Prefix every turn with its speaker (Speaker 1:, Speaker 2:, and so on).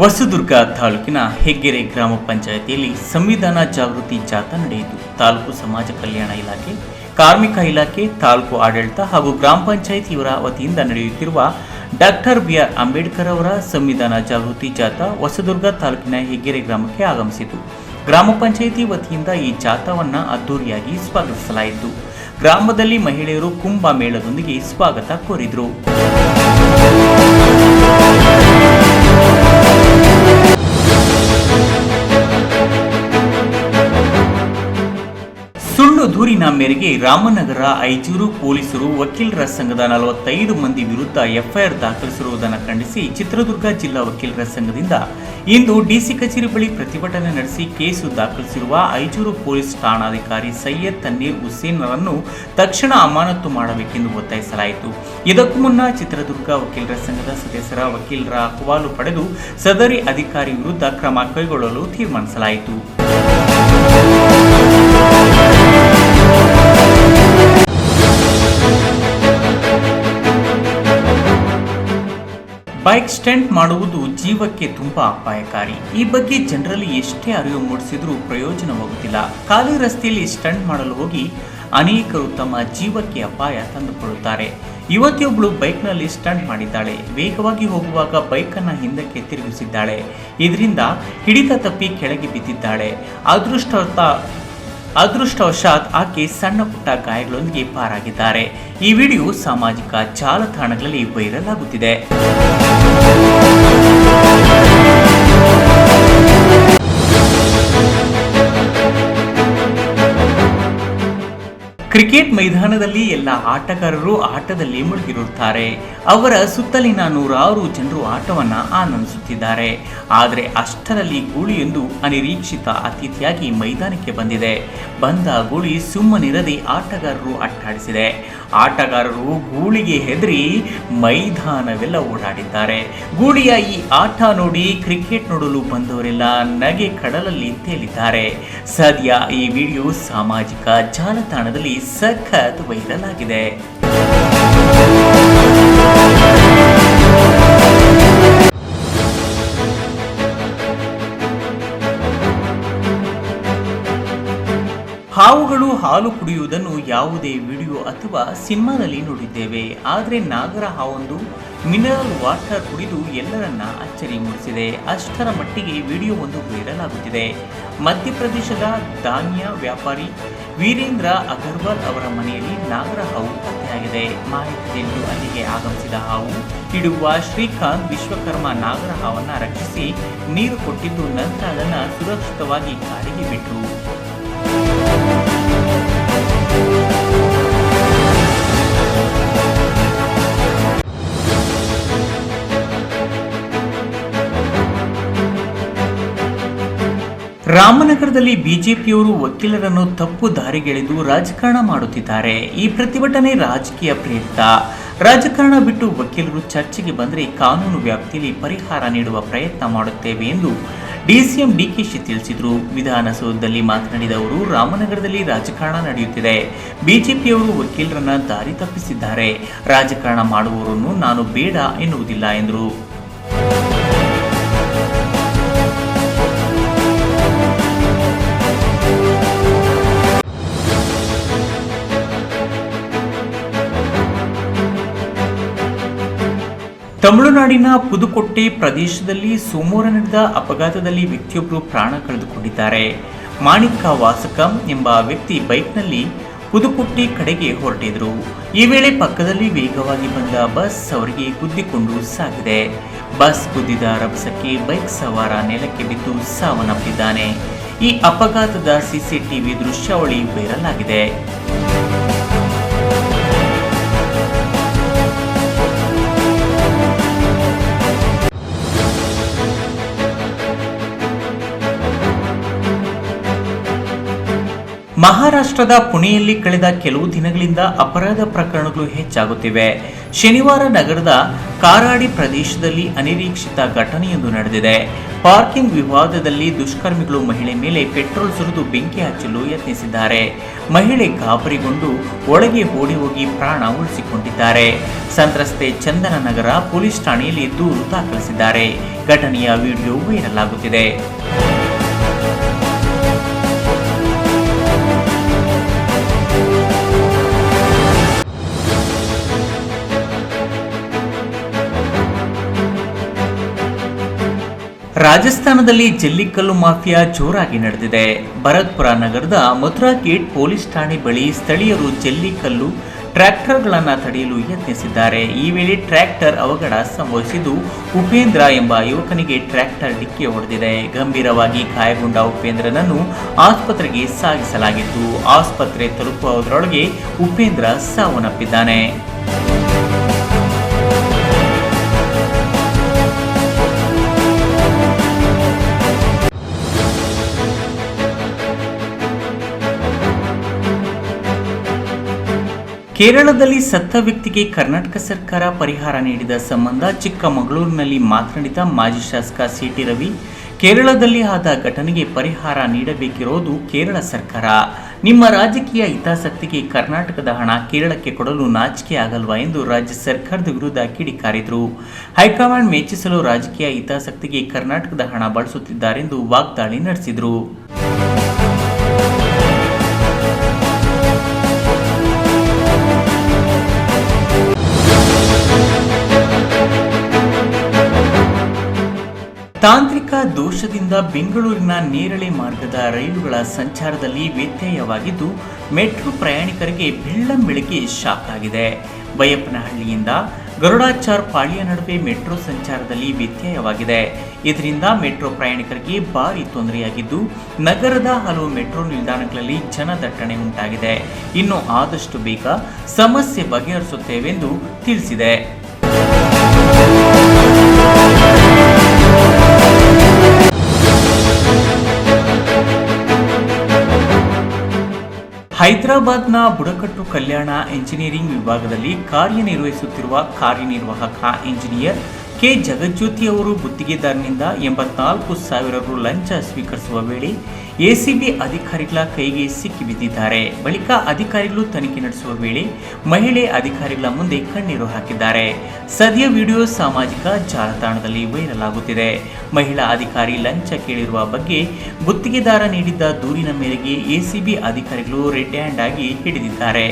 Speaker 1: ಹೊಸದುರ್ಗ ತಾಲೂಕಿನ ಹೆಗ್ಗೆರೆ ಗ್ರಾಮ ಪಂಚಾಯಿತಿಯಲ್ಲಿ ಸಂವಿಧಾನ ಜಾಗೃತಿ ಜಾಥಾ ನಡೆಯಿತು. ತಾಲೂಕು ಸಮಾಜ ಕಲ್ಯಾಣ ಇಲಾಖೆ, ಕಾರ್ಮಿಕ ಇಲಾಖೆ, ತಾಲೂಕು ಆಡಳಿತ ಹಾಗೂ ಗ್ರಾಮ ಪಂಚಾಯಿತಿಯವರ ವತಿಯಿಂದ ನಡೆಯುತ್ತಿರುವ ಡಾಕ್ಟರ್ ಬಿ ಆರ್ ಅಂಬೇಡ್ಕರ್ ಅವರ ಸಂವಿಧಾನ ಜಾಗೃತಿ ಜಾಥಾ ಹೊಸದುರ್ಗ ತಾಲೂಕಿನ ಹೆಗ್ಗೆರೆ ಗ್ರಾಮಕ್ಕೆ ಆಗಮಿಸಿತು. ಗ್ರಾಮ ಪಂಚಾಯಿತಿ ವತಿಯಿಂದ ಈ ಜಾಥಾವನ್ನು ಅದ್ದೂರಿಯಾಗಿ ಸ್ವಾಗತಿಸಲಾಯಿತು. ಗ್ರಾಮದಲ್ಲಿ ಮಹಿಳೆಯರು ಕುಂಭ ಮೇಳದೊಂದಿಗೆ ಸ್ವಾಗತ ಕೋರಿದರು. ದೂರಿನ ಮೇರೆಗೆ ರಾಮನಗರ ಐಜೂರು ಪೊಲೀಸರು ವಕೀಲರ ಸಂಘದ ನಲವತ್ತೈದು ಮಂದಿ ವಿರುದ್ಧ ಎಫ್ಐಆರ್ ದಾಖಲಿಸಿರುವುದನ್ನು ಖಂಡಿಸಿ ಚಿತ್ರದುರ್ಗ ಜಿಲ್ಲಾ ವಕೀಲರ ಸಂಘದಿಂದ ಇಂದು ಡಿಸಿ ಕಚೇರಿ ಬಳಿ ಪ್ರತಿಭಟನೆ ನಡೆಸಿ ಕೇಸು ದಾಖಲಿಸಿರುವ ಐಜೂರು ಪೊಲೀಸ್ ಠಾಣಾಧಿಕಾರಿ ಸೈಯದ್ ತನ್ನೀರ್ ಹುಸೇನ್ರನ್ನು ತಕ್ಷಣ ಅಮಾನತು ಮಾಡಬೇಕೆಂದು ಒತ್ತಾಯಿಸಲಾಯಿತು. ಇದಕ್ಕೂ ಮುನ್ನ ಚಿತ್ರದುರ್ಗ ವಕೀಲರ ಸಂಘದ ಸದಸ್ಯರ ವಕೀಲರ ಅಹವಾಲು ಪಡೆದು ಸದರಿ ಅಧಿಕಾರಿ ವಿರುದ್ಧ ಕ್ರಮ ಕೈಗೊಳ್ಳಲು ತೀರ್ಮಾನಿಸಲಾಯಿತು. ಬೈಕ್ ಸ್ಟಂಟ್ ಮಾಡುವುದು ಜೀವಕ್ಕೆ ತುಂಬಾ ಅಪಾಯಕಾರಿ. ಈ ಬಗ್ಗೆ ಜನರಲ್ಲಿ ಎಷ್ಟೇ ಅರಿವು ಮೂಡಿಸಿದ್ರೂ ಪ್ರಯೋಜನವಾಗುತ್ತಿಲ್ಲ. ಖಾಲಿ ರಸ್ತೆಯಲ್ಲಿ ಸ್ಟಂಟ್ ಮಾಡಲು ಹೋಗಿ ಅನೇಕರು ತಮ್ಮ ಜೀವಕ್ಕೆ ಅಪಾಯ ತಂದುಕೊಳ್ಳುತ್ತಾರೆ ಯುವತಿಯೊಬ್ಬಳು ಬೈಕ್ನಲ್ಲಿ ಸ್ಟಂಟ್ ಮಾಡಿದ್ದಾಳೆ. ವೇಗವಾಗಿ ಹೋಗುವಾಗ ಬೈಕನ್ನು ಹಿಂದಕ್ಕೆ ತಿರುಗಿಸಿದ್ದಾಳೆ. ಇದರಿಂದ ಹಿಡಿತ ತಪ್ಪಿ ಕೆಳಗೆ ಬಿದ್ದಿದ್ದಾಳೆ. ಅದೃಷ್ಟವತ್ತ ಅದೃಷ್ಟವಶಾತ್ ಆಕೆ ಸಣ್ಣ ಪುಟ್ಟ ಗಾಯಗಳೊಂದಿಗೆ ಪಾರಾಗಿದ್ದಾರೆ. ಈ ವಿಡಿಯೋ ಸಾಮಾಜಿಕ ಜಾಲತಾಣಗಳಲ್ಲಿ ವೈರಲ್ ಆಗುತ್ತಿದೆ. ಕ್ರಿಕೆಟ್ ಮೈದಾನದಲ್ಲಿ ಎಲ್ಲ ಆಟಗಾರರು ಆಟದಲ್ಲಿ ಮುಳುಗಿರುತ್ತಾರೆ. ಅವರ ಸುತ್ತಲಿನ ನೂರಾರು ಜನರು ಆಟವನ್ನ ಆನಂದಿಸುತ್ತಿದ್ದಾರೆ. ಆದರೆ ಅಷ್ಟರಲ್ಲಿ ಗೂಳಿಯೊಂದು ಅನಿರೀಕ್ಷಿತ ಅತಿಥಿಯಾಗಿ ಮೈದಾನಕ್ಕೆ ಬಂದಿದೆ. ಬಂದ ಗೂಳಿ ಸುಮ್ಮನಿರದೆ ಆಟಗಾರರು ಅಟ್ಟಾಡಿಸಿದೆ. ಆಟಗಾರರು ಗೂಳಿಗೆ ಹೆದರಿ ಮೈದಾನವೆಲ್ಲ ಓಡಾಡಿದ್ದಾರೆ. ಗೂಳಿಯ ಈ ಆಟ ನೋಡಿ ಕ್ರಿಕೆಟ್ ನೋಡಲು ಬಂದವರೆಲ್ಲ ನಗೆ ಕಡಲಲ್ಲಿ ತೇಲಿದ್ದಾರೆ. ಸದ್ಯ ಈ ವಿಡಿಯೋ ಸಾಮಾಜಿಕ ಜಾಲತಾಣದಲ್ಲಿ ಸಖತ್ ವೈರಲ್ ಆಗಿದೆ. ಹಾವುಗಳು ಹಾಲು ಕುಡಿಯುವುದನ್ನು ಯಾವುದೇ ವಿಡಿಯೋ ಅಥವಾ ಸಿನಿಮಾದಲ್ಲಿ ನೋಡಿದ್ದೇವೆ. ಆದರೆ ನಾಗರ ಹಾವೊಂದು ಮಿನರಲ್ ವಾಟರ್ ಕುಡಿದು ಎಲ್ಲರನ್ನ ಅಚ್ಚರಿ ಮೂಡಿಸಿದೆ. ಅಷ್ಟರ ಮಟ್ಟಿಗೆ ವಿಡಿಯೋ ಒಂದು ವೈರಲ್ ಆಗುತ್ತಿದೆ ಮಧ್ಯಪ್ರದೇಶದ ಧಾನ್ಯ ವ್ಯಾಪಾರಿ ವೀರೇಂದ್ರ ಅಗರ್ವಾಲ್ ಅವರ ಮನೆಯಲ್ಲಿ ನಾಗರ ಹಾವು ಪತ್ತೆಯಾಗಿದೆ. ಮಾಹಿತಿ ತಿಳಿದು ಅಲ್ಲಿಗೆ ಆಗಮಿಸಿದ ಹಾವು ಇಡುವ ಶ್ರೀಕಾಂತ್ ವಿಶ್ವಕರ್ಮ ನಾಗರ ಹಾವನ್ನು ರಕ್ಷಿಸಿ ನೀರು ಕೊಟ್ಟಿದ್ದು ನಂತರ ಅದನ್ನು ಸುರಕ್ಷಿತವಾಗಿ ಕಾಡಿಗೆ ಬಿಟ್ಟರು ರಾಮನಗರದಲ್ಲಿ ಬಿಜೆಪಿಯವರು ವಕೀಲರನ್ನು ತಪ್ಪು ದಾರಿಗೆಳೆದು ರಾಜಕಾರಣ ಮಾಡುತ್ತಿದ್ದಾರೆ. ಈ ಪ್ರತಿಭಟನೆ ರಾಜಕೀಯ ಪ್ರೇರಿತ. ರಾಜಕಾರಣ ಬಿಟ್ಟು ವಕೀಲರು ಚರ್ಚೆಗೆ ಬಂದರೆ ಕಾನೂನು ವ್ಯಾಪ್ತಿಯಲ್ಲಿ ಪರಿಹಾರ ನೀಡುವ ಪ್ರಯತ್ನ ಮಾಡುತ್ತೇವೆ ಎಂದು ಡಿಸಿಎಂ ಡಿಕೆಶಿ ತಿಳಿಸಿದರು. ವಿಧಾನಸೌಧದಲ್ಲಿ ಮಾತನಾಡಿದ ಅವರು, ರಾಮನಗರದಲ್ಲಿ ರಾಜಕಾರಣ ನಡೆಯುತ್ತಿದೆ. ಬಿಜೆಪಿಯವರು ವಕೀಲರನ್ನ ದಾರಿ ತಪ್ಪಿಸಿದ್ದಾರೆ. ರಾಜಕಾರಣ ಮಾಡುವವರನ್ನು ನಾನು ಬೇಡ ಎನ್ನುವುದಿಲ್ಲ ಎಂದರು. ತಮಿಳುನಾಡಿನ ಪುದುಕೊಟ್ಟೆ ಪ್ರದೇಶದಲ್ಲಿ ಸೋಮವಾರ ನಡೆದ ಅಪಘಾತದಲ್ಲಿ ವ್ಯಕ್ತಿಯೊಬ್ಬರು ಪ್ರಾಣ ಕಳೆದುಕೊಂಡಿದ್ದಾರೆ. ಮಾಣಿಕ ವಾಸಕಂ ಎಂಬ ವ್ಯಕ್ತಿ ಬೈಕ್ನಲ್ಲಿ ಪುದುಕೊಟ್ಟೆ ಕಡೆಗೆ ಹೊರಟಿದ್ರು. ಈ ವೇಳೆ ಪಕ್ಕದಲ್ಲಿ ವೇಗವಾಗಿ ಬಂದ ಬಸ್ ಅವರಿಗೆ ಗುದ್ದಿಕೊಂಡು ಸಾಗಿದೆ. ಬಸ್ ಗುದ್ದಿದ ರಭಸಕ್ಕೆ ಬೈಕ್ ಸವಾರ ನೆಲಕ್ಕೆ ಬಿದ್ದು ಸಾವನ್ನಪ್ಪಿದ್ದಾನೆ. ಈ ಅಪಘಾತದ ಸಿಸಿಟಿವಿ ದೃಶ್ಯಾವಳಿ ವೈರಲ್ ಆಗಿದೆ. ಮಹಾರಾಷ್ಟ್ರದ ಪುಣೆಯಲ್ಲಿ ಕಳೆದ ಕೆಲವು ದಿನಗಳಿಂದ ಅಪರಾಧ ಪ್ರಕರಣಗಳು ಹೆಚ್ಚಾಗುತ್ತಿವೆ. ಶನಿವಾರ ನಗರದ ಕಾರಾಡಿ ಪ್ರದೇಶದಲ್ಲಿ ಅನಿರೀಕ್ಷಿತ ಘಟನೆಯೊಂದು ನಡೆದಿದೆ. ಪಾರ್ಕಿಂಗ್ ವಿವಾದದಲ್ಲಿ ದುಷ್ಕರ್ಮಿಗಳು ಮಹಿಳೆ ಮೇಲೆ ಪೆಟ್ರೋಲ್ ಸುರಿದು ಬೆಂಕಿ ಹಚ್ಚಲು ಯತ್ನಿಸಿದ್ದಾರೆ. ಮಹಿಳೆ ಗಾಬರಿಗೊಂಡು ಒಳಗೆ ಓಡಿ ಹೋಗಿ ಪ್ರಾಣ ಉಳಿಸಿಕೊಂಡಿದ್ದಾರೆ. ಸಂತ್ರಸ್ತೆ ಚಂದನ ನಗರ ಪೊಲೀಸ್ ಠಾಣೆಯಲ್ಲಿ ದೂರು ದಾಖಲಿಸಿದ್ದಾರೆ. ಘಟನೆಯ ವಿಡಿಯೋ ವೈರಲ್ ಆಗುತ್ತಿದೆ. ರಾಜಸ್ಥಾನದಲ್ಲಿ ಜಲ್ಲಿಕಲ್ಲು ಮಾಫಿಯಾ ಜೋರಾಗಿ ನಡೆದಿದೆ. ಭರತ್ಪುರ ನಗರದ ಮಥುರಾ ಗೇಟ್ ಪೊಲೀಸ್ ಠಾಣೆ ಬಳಿ ಸ್ಥಳೀಯರು ಜಲ್ಲಿಕಲ್ಲು ಟ್ರ್ಯಾಕ್ಟರ್ಗಳನ್ನು ತಡೆಯಲು ಯತ್ನಿಸಿದ್ದಾರೆ. ಈ ವೇಳೆ ಟ್ರ್ಯಾಕ್ಟರ್ ಅವಘಡ ಸಂಭವಿಸಿದ್ದು ಉಪೇಂದ್ರ ಎಂಬ ಯುವಕನಿಗೆ ಟ್ರ್ಯಾಕ್ಟರ್ ಡಿಕ್ಕಿ ಹೊಡೆದಿದೆ. ಗಂಭೀರವಾಗಿ ಗಾಯಗೊಂಡ ಉಪೇಂದ್ರನನ್ನು ಆಸ್ಪತ್ರೆಗೆ ಸಾಗಿಸಲಾಗಿತ್ತು. ಆಸ್ಪತ್ರೆ ತಲುಪುವುದರೊಳಗೆ ಉಪೇಂದ್ರ ಸಾವನ್ನಪ್ಪಿದ್ದಾನೆ. ಕೇರಳದಲ್ಲಿ ಸತ್ತ ವ್ಯಕ್ತಿಗೆ ಕರ್ನಾಟಕ ಸರ್ಕಾರ ಪರಿಹಾರ ನೀಡಿದ ಸಂಬಂಧ ಚಿಕ್ಕಮಗಳೂರಿನಲ್ಲಿ ಮಾತನಾಡಿದ ಮಾಜಿ ಶಾಸಕ ಸಿಟಿ ರವಿ, ಕೇರಳದಲ್ಲಿ ಆದ ಘಟನೆಗೆ ಪರಿಹಾರ ನೀಡಬೇಕಿರೋದು ಕೇರಳ ಸರ್ಕಾರ. ನಿಮ್ಮ ರಾಜಕೀಯ ಹಿತಾಸಕ್ತಿಗೆ ಕರ್ನಾಟಕದ ಹಣ ಕೇರಳಕ್ಕೆ ಕೊಡಲು ನಾಚಿಕೆ ಆಗಲ್ವಾ ಎಂದು ರಾಜ್ಯ ಸರ್ಕಾರದ ವಿರುದ್ಧ ಕಿಡಿಕಾರಿದರು ಹೈಕಮಾಂಡ್ ಮೆಚ್ಚಿಸಲು ರಾಜಕೀಯ ಹಿತಾಸಕ್ತಿಗೆ ಕರ್ನಾಟಕದ ಹಣ ಬಳಸುತ್ತಿದ್ದಾರೆಂದು ವಾಗ್ದಾಳಿ ನಡೆಸಿದರು. ತಾಂತ್ರಿಕ ದೋಷದಿಂದ ಬೆಂಗಳೂರಿನ ನೇರಳೆ ಮಾರ್ಗದ ರೈಲುಗಳ ಸಂಚಾರದಲ್ಲಿ ವ್ಯತ್ಯಯವಾಗಿದ್ದು, ಮೆಟ್ರೋ ಪ್ರಯಾಣಿಕರಿಗೆ ಬೆಳ್ಳಂಬೆಳಗ್ಗೆ ಶಾಕ್ ಆಗಿದೆ. ಬೈಯಪ್ಪನಹಳ್ಳಿಯಿಂದ ಗರುಡಾಚಾರ್ ಪಾಳ್ಯ ನಡುವೆ ಮೆಟ್ರೋ ಸಂಚಾರದಲ್ಲಿ ವ್ಯತ್ಯಯವಾಗಿದೆ. ಇದರಿಂದ ಮೆಟ್ರೋ ಪ್ರಯಾಣಿಕರಿಗೆ ಭಾರಿ ತೊಂದರೆಯಾಗಿದ್ದು, ನಗರದ ಹಲವು ಮೆಟ್ರೋ ನಿಲ್ದಾಣಗಳಲ್ಲಿ ಜನದಟ್ಟಣೆ ಉಂಟಾಗಿದೆ. ಇನ್ನು ಆದಷ್ಟು ಬೇಗ ಸಮಸ್ಯೆ ಬಗೆಹರಿಸುತ್ತೇವೆಂದು ತಿಳಿಸಿದೆ. ಹೈದರಾಬಾದ್ನ ಬುಡಕಟ್ಟು ಕಲ್ಯಾಣ ಎಂಜಿನಿಯರಿಂಗ್ ವಿಭಾಗದಲ್ಲಿ ಕಾರ್ಯನಿರ್ವಹಿಸುತ್ತಿರುವ ಕಾರ್ಯನಿರ್ವಾಹಕ ಎಂಜಿನಿಯರ್ ಕೆ ಜಗಜ್ಯೋತಿ ಅವರು ಗುತ್ತಿಗೆದಾರನಿಂದ ಎಂಬತ್ನಾಲ್ಕು ಸಾವಿರ ರು ಲಂಚ ಸ್ವೀಕರಿಸುವ ವೇಳೆ ಎಸಿಬಿ ಅಧಿಕಾರಿಗಳ ಕೈಗೆ ಸಿಕ್ಕಿಬಿದ್ದಿದ್ದಾರೆ. ಬಳಿಕ ಅಧಿಕಾರಿಗಳು ತನಿಖೆ ನಡೆಸುವ ವೇಳೆ ಮಹಿಳೆ ಅಧಿಕಾರಿಗಳ ಮುಂದೆ ಕಣ್ಣೀರು ಹಾಕಿದ್ದಾರೆ. ಸದ್ಯ ವಿಡಿಯೋ ಸಾಮಾಜಿಕ ಜಾಲತಾಣದಲ್ಲಿ ವೈರಲ್ ಆಗುತ್ತಿದೆ ಮಹಿಳಾ ಅಧಿಕಾರಿ ಲಂಚ ಕೇಳಿರುವ ಬಗ್ಗೆ ಗುತ್ತಿಗೆದಾರ ನೀಡಿದ್ದ ದೂರಿನ ಮೇರೆಗೆ ಎಸಿಬಿ ಅಧಿಕಾರಿಗಳು ರೆಡ್ ಹ್ಯಾಂಡ್ ಆಗಿ ಹಿಡಿದಿದ್ದಾರೆ.